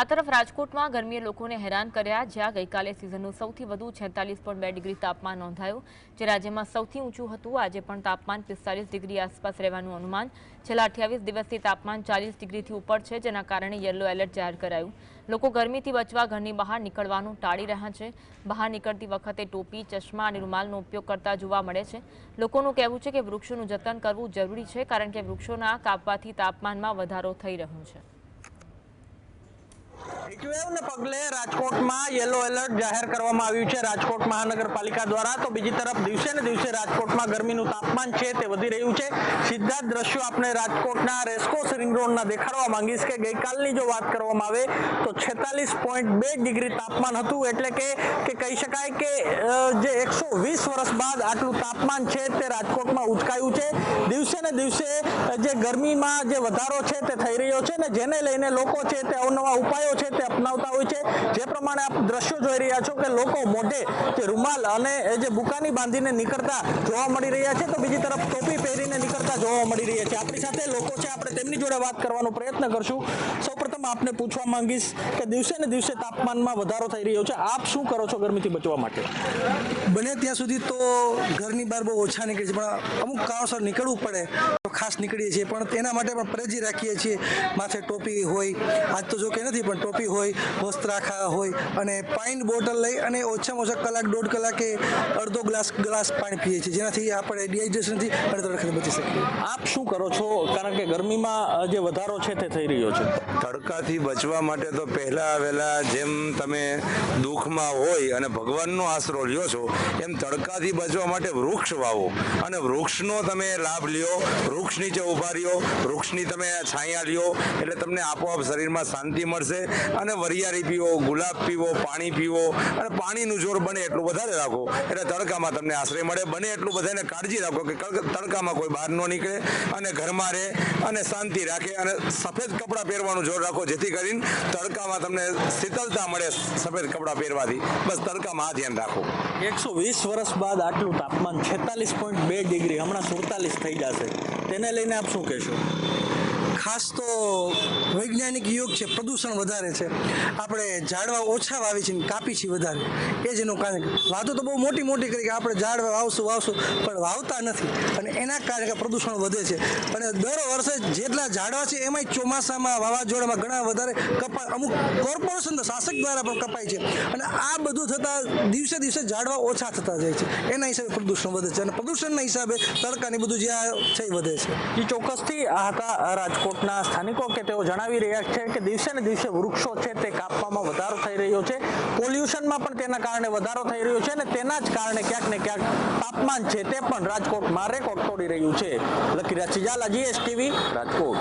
આ તરફ રાજકોટમાં ગરમીએ લોકોને હેરાન કર્યા, જ્યાં ગઈકાલે સિઝનનું સૌથી વધુ છેતાલીસ પોઈન્ટ બે ડિગ્રી તાપમાન નોંધાયું, જે રાજ્યમાં સૌથી ઊંચું હતું. આજે પણ તાપમાન પિસ્તાલીસ ડિગ્રી આસપાસ રહેવાનું અનુમાન છેલ્લા અઠ્યાવીસ દિવસથી તાપમાન ચાલીસ ડિગ્રીથી ઉપર છે, જેના કારણે યલો એલર્ટ જાહેર કરાયું. લોકો ગરમીથી બચવા ઘરની બહાર નીકળવાનું ટાળી રહ્યા છે. બહાર નીકળતી વખતે ટોપી, ચશ્મા અને રૂમાલનો ઉપયોગ કરતા જોવા મળે છે. લોકોનું કહેવું છે કે વૃક્ષોનું જતન કરવું જરૂરી છે, કારણ કે વૃક્ષોના કાપવાથી તાપમાનમાં વધારો થઈ રહ્યો છે. હીટવેવને પગલે રાજકોટમાં યલો એલર્ટ જાહેર કરવામાં આવ્યું છે. રાજકોટ મહાનગરપાલિકા દ્વારા તો બીજી તરફ દિવસે ને દિવસે રાજકોટમાં ગરમીનું તાપમાન છે તે વધી રહ્યું છે. સીધા જ દ્રશ્યો આપણે રાજકોટના રેસકોર્સ રિંગ રોડના દેખાડવા માંગીશ કે ગઈકાલની જો વાત કરવામાં આવે તો છેતાલીસ પોઈન્ટ બે ડિગ્રી તાપમાન હતું. એટલે કે કહી શકાય કે જે એકસો વીસ વર્ષ બાદ આટલું તાપમાન છે તે રાજકોટમાં ઉચકાયું છે. દિવસે ને દિવસે જે ગરમીમાં જે વધારો છે તે થઈ રહ્યો છે ને જેને લઈને લોકો છે તે અવનવા ઉપાયો છે અપનાવતા હોય છે. જે પ્રમાણે આપ દ્રશ્યો જોઈ રહ્યા છો કે લોકો મોઢે જે રૂમાલ અને જે બુકાની બાંધીને નીકળતા જોવા મળી રહ્યા છે. તો બીજી તરફ ટોપી પહેરીને નીકળતા જોવા મળી રહ્યા છે. આપણી સાથે લોકો છે. આપણે તેમની જોડે વાત કરવાનો પ્રયત્ન કરશું. સૌપ્રથમ આપને પૂછવા માંગીશ કે દિવસે ને દિવસે તાપમાનમાં વધારો થઈ રહ્યો છે. આપ શું કરો છો ગરમીથી બચવા માટે? બને ત્યાં સુધી તો ઘરની બહાર બહુ ઓછા નીકળે છે. પણ અમુક કારણસર નીકળવું પડે. તો ખાસ નીકળીએ છીએ. પણ તેના માટે પણ પરેજી રાખીએ છીએ. માથે ટોપી હોય આજ તો જો કે નથી પણ ટોપી હોય વસ્ત્રાખા હોય અને પાઇન બોટલ લઈ અને ઓછામાં ઓછા કલાક દોઢ કલાકે અડધો ગ્લાસ ગ્લાસ પાણી પીએ છીએ. જેનાથી આપણે ડિહાઇડ્રેશનથી અડધો તડકાથી બચી શકીએ. આપ શું કરો છો? કારણ કે ગરમીમાં જે વધારો છે તે થઈ રહ્યો છે. તડકાથી બચવા માટે તો પહેલા વહેલા જેમ તમે દુઃખમાં હોય અને ભગવાનનો આશરો લ્યો છો એમ તડકાથી બચવા માટે વૃક્ષ વાવો. અને વૃક્ષનો તમે લાભ લ્યો. વૃક્ષ નીચે ઊભા રહ્યો, વૃક્ષની તમે છાયા લ્યો એટલે તમને આપોઆપ શરીરમાં શાંતિ મળશે અને વરિયાળી પીવો, ગુલાબ પીવો, પાણી પીવો અને પાણીનું જોર બને એટલું વધારે રાખો. એટલે તડકામાં તમને આશ્રય મળે, બને એટલું બધાને કાળજી રાખો કે તડકામાં કોઈ બહાર ન નીકળે અને ઘરમાં રહે અને શાંતિ રાખે અને સફેદ કપડાં પહેરવાનું જોર રાખો, જેથી કરીને તડકામાં તમને શીતળતા મળે સફેદ કપડાં પહેરવાથી. બસ તડકામાં આ ધ્યાન રાખો. એકસો વીસ વર્ષ બાદ આટલું તાપમાન છેતાલીસ પોઈન્ટ બે ડિગ્રી, હમણાં સુડતાલીસ થઈ જશે. તેને લઈને આપ શું કહેશો? ખાસ તો વૈજ્ઞાનિક યુગ છે, પ્રદૂષણ વધારે છે. આપણે ઝાડવા ઓછા વાવી છે કાપી છીએ વધારે. એ જ એનું કારણ વાતો તો બહુ મોટી મોટી કરી કે આપણે ઝાડવા વાવશું વાવશું, પણ વાવતા નથી. અને એના કારણે પ્રદૂષણ વધે છે. અને દર વર્ષે જેટલા ઝાડવા છે, એમાંય ચોમાસામાં વાવાઝોડામાં ઘણા વધારે કપાય. અમુક કોર્પોરેશન શાસક દ્વારા પણ કપાય છે. અને આ બધું થતાં દિવસે દિવસે ઝાડવા ઓછા થતા જાય છે. એના હિસાબે પ્રદૂષણ વધે છે. અને પ્રદૂષણના હિસાબે તડકાની બધું જે આ છે વધે છે. એ ચોક્કસથી આ હતા રાજકોટના સ્થાનિકો કે તેઓ જણાવી રહ્યા છે કે દિવસે ને દિવસે વૃક્ષો છે તે કાપવામાં વધારો થઈ રહ્યો છે. પોલ્યુશનમાં પણ તેના કારણે વધારો થઈ રહ્યો છે અને તેના જ કારણે ક્યાંક ને ક્યાંક તાપમાન છે તે પણ રાજકોટમાં રેકોર્ડ તોડી રહ્યું છે. લકીરા સિજાલા જીએસટીવી રાજકોટ.